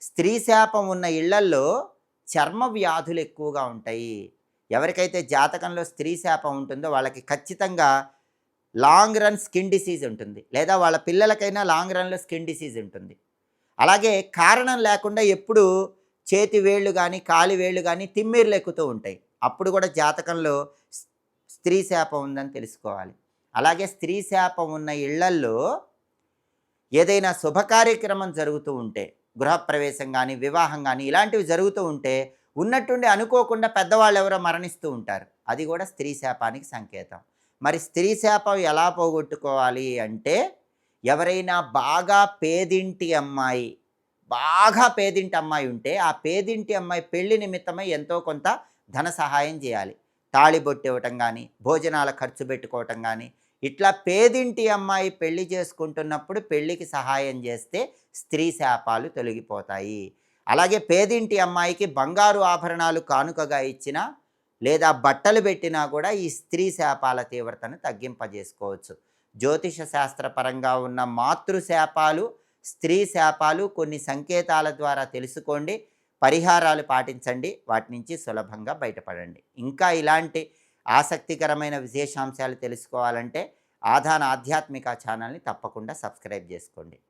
స్త్రీ శాపం ఉన్న ఇళ్ళల్లో చర్మ వ్యాధులు ఎక్కువగా ఉంటాయి. ఎవరికైతే జాతకంలో స్త్రీ శాపం ఉంటుందో వాళ్ళకి ఖచ్చితంగా లాంగ్ రన్ స్కిన్ డిసీజ్ ఉంటుంది. లేదా వాళ్ళ పిల్లలకైనా లాంగ్ రన్లో స్కిన్ డిసీజ్ ఉంటుంది. అలాగే కారణం లేకుండా ఎప్పుడు చేతి వేళ్ళు కానీ కాలి వేళ్ళు కానీ తిమ్మిర్లు ఎక్కుతూ ఉంటాయి. అప్పుడు కూడా జాతకంలో స్త్రీ శాపం ఉందని తెలుసుకోవాలి. అలాగే స్త్రీ శాపం ఉన్న ఇళ్ళల్లో ఏదైనా శుభ కార్యక్రమం జరుగుతూ ఉంటే గృహప్రవేశం కానీ వివాహం కానీ ఇలాంటివి జరుగుతూ ఉంటే ఉన్నట్టుండి అనుకోకుండా పెద్దవాళ్ళు ఎవరో మరణిస్తూ ఉంటారు. అది కూడా స్త్రీ శాపానికి సంకేతం. మరి స్త్రీ శాపం ఎలా పోగొట్టుకోవాలి అంటే ఎవరైనా బాగా పేదింటి అమ్మాయి బాగా పేదింటి అమ్మాయి ఉంటే ఆ పేదింటి అమ్మాయి పెళ్ళి నిమిత్తమై ఎంతో కొంత ధన సహాయం చేయాలి. తాళిబొట్టు ఇవ్వటం కానీ భోజనాల ఖర్చు పెట్టుకోవటం కానీ ఇట్లా పేదింటి అమ్మాయి పెళ్ళి చేసుకుంటున్నప్పుడు పెళ్ళికి సహాయం చేస్తే స్త్రీ శాపాలు తొలగిపోతాయి. అలాగే పేదింటి అమ్మాయికి బంగారు ఆభరణాలు కానుకగా ఇచ్చినా లేదా బట్టలు పెట్టినా కూడా ఈ స్త్రీ శాపాల తీవ్రతను తగ్గింపజేసుకోవచ్చు. జ్యోతిష శాస్త్రపరంగా ఉన్న మాతృ శాపాలు స్త్రీ శాపాలు కొన్ని సంకేతాల ద్వారా తెలుసుకోండి పరిహారాలు పాటించండి వాటి నుంచి సులభంగా బయటపడండి. ఇంకా ఇలాంటి ఆసక్తికరమైన విశేషాంశాలు తెలుసుకోవాలంటే ఆధాన ఆధ్యాత్మిక ఛానల్ని తప్పకుండా సబ్స్క్రైబ్ చేసుకోండి.